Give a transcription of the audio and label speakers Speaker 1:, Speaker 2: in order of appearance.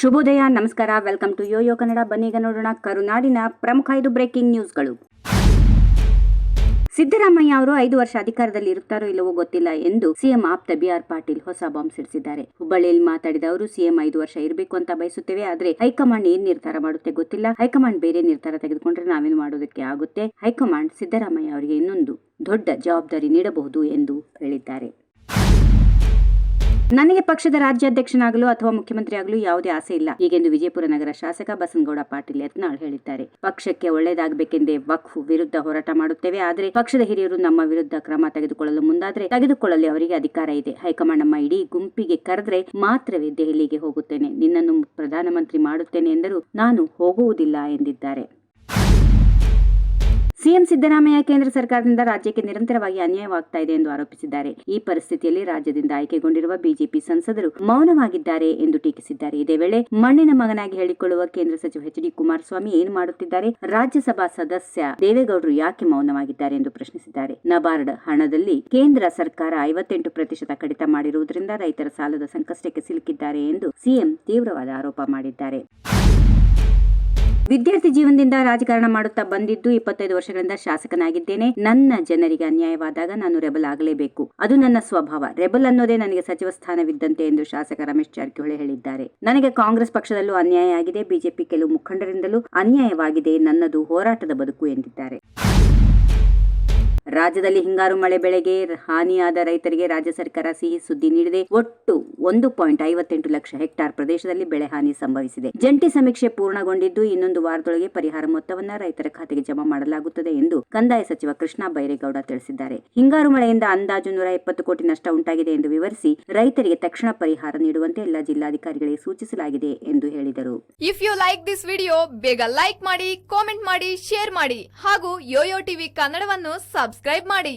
Speaker 1: ಶುಭೋದಯ, ನಮಸ್ಕಾರ. Welcome to YoYo Kannada. ಬನ್ನೀಗ ನೋಡೋಣ ಕರುನಾಡಿನ ಪ್ರಮುಖ ಐದು ಬ್ರೇಕಿಂಗ್ ನ್ಯೂಸ್ಗಳು. ಸಿದ್ದರಾಮಯ್ಯ ಅವರು ಐದು ವರ್ಷ ಅಧಿಕಾರದಲ್ಲಿ ಇರುತ್ತಾರೋ ಇಲ್ಲವೋ ಗೊತ್ತಿಲ್ಲ ಎಂದು ಸಿಎಂ ಆಪ್ತ ಬಿಆರ್ ಪಾಟೀಲ್ ಹೊಸ ಬಾಂಬ್ ಸಿಡಿಸಿದ್ದಾರೆ. ಹುಬ್ಬಳ್ಳಿಯಲ್ಲಿ ಮಾತಾಡಿದ ಅವರು, ಸಿಎಂ ಐದು ವರ್ಷ ಇರಬೇಕು ಅಂತ ಬಯಸುತ್ತೇವೆ, ಆದ್ರೆ ಹೈಕಮಾಂಡ್ ಏನ್ ನಿರ್ಧಾರ ಮಾಡುತ್ತೆ ಗೊತ್ತಿಲ್ಲ. ಹೈಕಮಾಂಡ್ ಬೇರೆ ನಿರ್ಧಾರ ತೆಗೆದುಕೊಂಡ್ರೆ ನಾವೇನು ಮಾಡೋದಕ್ಕೆ ಆಗುತ್ತೆ? ಹೈಕಮಾಂಡ್ ಸಿದ್ದರಾಮಯ್ಯ ಅವರಿಗೆ ಇನ್ನೊಂದು ದೊಡ್ಡ ಜವಾಬ್ದಾರಿ ನೀಡಬಹುದು ಎಂದು ಹೇಳಿದ್ದಾರೆ. ನನಗೆ ಪಕ್ಷದ ರಾಜ್ಯಾಧ್ಯಕ್ಷನಾಗಲು ಅಥವಾ ಮುಖ್ಯಮಂತ್ರಿ ಆಗಲು ಯಾವುದೇ ಆಸೆ ಇಲ್ಲ. ಹೀಗೆಂದು ವಿಜಯಪುರ ನಗರ ಶಾಸಕ ಬಸನಗೌಡ ಪಾಟೀಲ್ ಯತ್ನಾಳ್ ಹೇಳಿದ್ದಾರೆ. ಪಕ್ಷಕ್ಕೆ ಒಳ್ಳೆಯದಾಗಬೇಕೆಂದೇ ವಕ್ಫ್ ವಿರುದ್ಧ ಹೋರಾಟ ಮಾಡುತ್ತೇವೆ. ಆದರೆ ಪಕ್ಷದ ಹಿರಿಯರು ನಮ್ಮ ವಿರುದ್ಧ ಕ್ರಮ ತೆಗೆದುಕೊಳ್ಳಲು ಮುಂದಾದರೆ ತೆಗೆದುಕೊಳ್ಳಲು, ಅವರಿಗೆ ಅಧಿಕಾರ ಇದೆ. ಹೈಕಮಾಂಡ್ ನಮ್ಮ ಇಡೀ ಗುಂಪಿಗೆ ಕರೆದ್ರೆ ಮಾತ್ರವೇ ದೆಹಲಿಗೆ ಹೋಗುತ್ತೇನೆ. ನಿನ್ನನ್ನು ಪ್ರಧಾನಮಂತ್ರಿ ಮಾಡುತ್ತೇನೆ ಎಂದರು ನಾನು ಹೋಗುವುದಿಲ್ಲ ಎಂದಿದ್ದಾರೆ. ಸಿಎಂ ಸಿದ್ದರಾಮಯ್ಯ ಕೇಂದ್ರ ಸರ್ಕಾರದಿಂದ ರಾಜ್ಯಕ್ಕೆ ನಿರಂತರವಾಗಿ ಅನ್ಯಾಯವಾಗ್ತಾ ಇದೆ ಎಂದು ಆರೋಪಿಸಿದ್ದಾರೆ. ಈ ಪರಿಸ್ಥಿತಿಯಲ್ಲಿ ರಾಜ್ಯದಿಂದ ಆಯ್ಕೆಗೊಂಡಿರುವ ಬಿಜೆಪಿ ಸಂಸದರು ಮೌನವಾಗಿದ್ದಾರೆ ಎಂದು ಟೀಕಿಸಿದ್ದಾರೆ. ಇದೇ ವೇಳೆ ಮಣ್ಣಿನ ಮಗನಾಗಿ ಹೇಳಿಕೊಳ್ಳುವ ಕೇಂದ್ರ ಸಚಿವ ಎಚ್ ಡಿ ಕುಮಾರಸ್ವಾಮಿ ಏನು ಮಾಡುತ್ತಿದ್ದಾರೆ? ರಾಜ್ಯಸಭಾ ಸದಸ್ಯ ದೇವೇಗೌಡರು ಯಾಕೆ ಮೌನವಾಗಿದ್ದಾರೆ ಎಂದು ಪ್ರಶ್ನಿಸಿದ್ದಾರೆ. ನಬಾರ್ಡ್ ಹಣದಲ್ಲಿ ಕೇಂದ್ರ ಸರ್ಕಾರ ಐವತ್ತೆಂಟು ಪ್ರತಿಶತ ಕಡಿತ ಮಾಡಿರುವುದರಿಂದ ರೈತರ ಸಾಲದ ಸಂಕಷ್ಟಕ್ಕೆ ಸಿಲುಕಿದ್ದಾರೆ ಎಂದು ಸಿಎಂ ತೀವ್ರವಾದ ಆರೋಪ ಮಾಡಿದ್ದಾರೆ. ವಿದ್ಯಾರ್ಥಿ ಜೀವನದಿಂದ ರಾಜಕಾರಣ ಮಾಡುತ್ತಾ ಬಂದಿದ್ದು ಇಪ್ಪತ್ತೈದು ವರ್ಷಗಳಿಂದ ಶಾಸಕನಾಗಿದ್ದೇನೆ. ನನ್ನ ಜನರಿಗೆ ಅನ್ಯಾಯವಾದಾಗ ನಾನು ರೆಬಲ್ ಆಗಲೇಬೇಕು. ಅದು ನನ್ನ ಸ್ವಭಾವ. ರೆಬಲ್ ಅನ್ನೋದೇ ನನಗೆ ಸಚಿವ ಸ್ಥಾನವಿದ್ದಂತೆ ಎಂದು ಶಾಸಕ ರಮೇಶ್ ಜಾರಕಿಹೊಳಿ ಹೇಳಿದ್ದಾರೆ. ನನಗೆ ಕಾಂಗ್ರೆಸ್ ಪಕ್ಷದಲ್ಲೂ ಅನ್ಯಾಯ ಆಗಿದೆ. ಬಿಜೆಪಿ ಕೆಲವು ಮುಖಂಡರಿಂದಲೂ ಅನ್ಯಾಯವಾಗಿದೆ ನನ್ನದು ಹೋರಾಟದ ಬದುಕು ಎಂದಿದ್ದಾರೆ. ರಾಜ್ಯದಲ್ಲಿ ಹಿಂಗಾರು ಮಳೆ ಬೆಳೆಗೆ ಹಾನಿಯಾದ ರೈತರಿಗೆ ರಾಜ್ಯ ಸರ್ಕಾರ ಸಿಹಿ ಸುದ್ದಿ ನೀಡಿದೆ. ಒಟ್ಟು ಒಂದು ಪಾಯಿಂಟ್ ಐವತ್ತೆಂಟು ಲಕ್ಷ ಹೆಕ್ಟಾರ್ ಪ್ರದೇಶದಲ್ಲಿ ಬೆಳೆ ಹಾನಿ ಸಂಭವಿಸಿದೆ. ಜಂಟಿ ಸಮೀಕ್ಷೆ ಪೂರ್ಣಗೊಂಡಿದ್ದು ಇನ್ನೊಂದು ವಾರದೊಳಗೆ ಪರಿಹಾರ ಮೊತ್ತವನ್ನ ರೈತರ ಖಾತೆಗೆ ಜಮಾ ಮಾಡಲಾಗುತ್ತದೆ ಎಂದು ಕಂದಾಯ ಸಚಿವ ಕೃಷ್ಣ ಬೈರೇಗೌಡ ತಿಳಿಸಿದ್ದಾರೆ. ಹಿಂಗಾರು ಮಳೆಯಿಂದ ಅಂದಾಜು ನೂರ ಎಪ್ಪತ್ತು ಕೋಟಿ ನಷ್ಟ ಉಂಟಾಗಿದೆ ಎಂದು ವಿವರಿಸಿ ರೈತರಿಗೆ ತಕ್ಷಣ ಪರಿಹಾರ ನೀಡುವಂತೆ ಎಲ್ಲ ಜಿಲ್ಲಾಧಿಕಾರಿಗಳಿಗೆ ಸೂಚಿಸಲಾಗಿದೆ ಎಂದು ಹೇಳಿದರು.
Speaker 2: If you like this video ಬೇಗ ಲೈಕ್ ಮಾಡಿ ಕಾಮೆಂಟ್ ಮಾಡಿ ಶೇರ್ ಮಾಡಿ ಹಾಗೂ ಯೋಯೋ ಟಿವಿ ಕನ್ನಡವನ್ನು ಸಬ್ಸ್ಕ್ರೈಬ್ ಮಾಡಿ.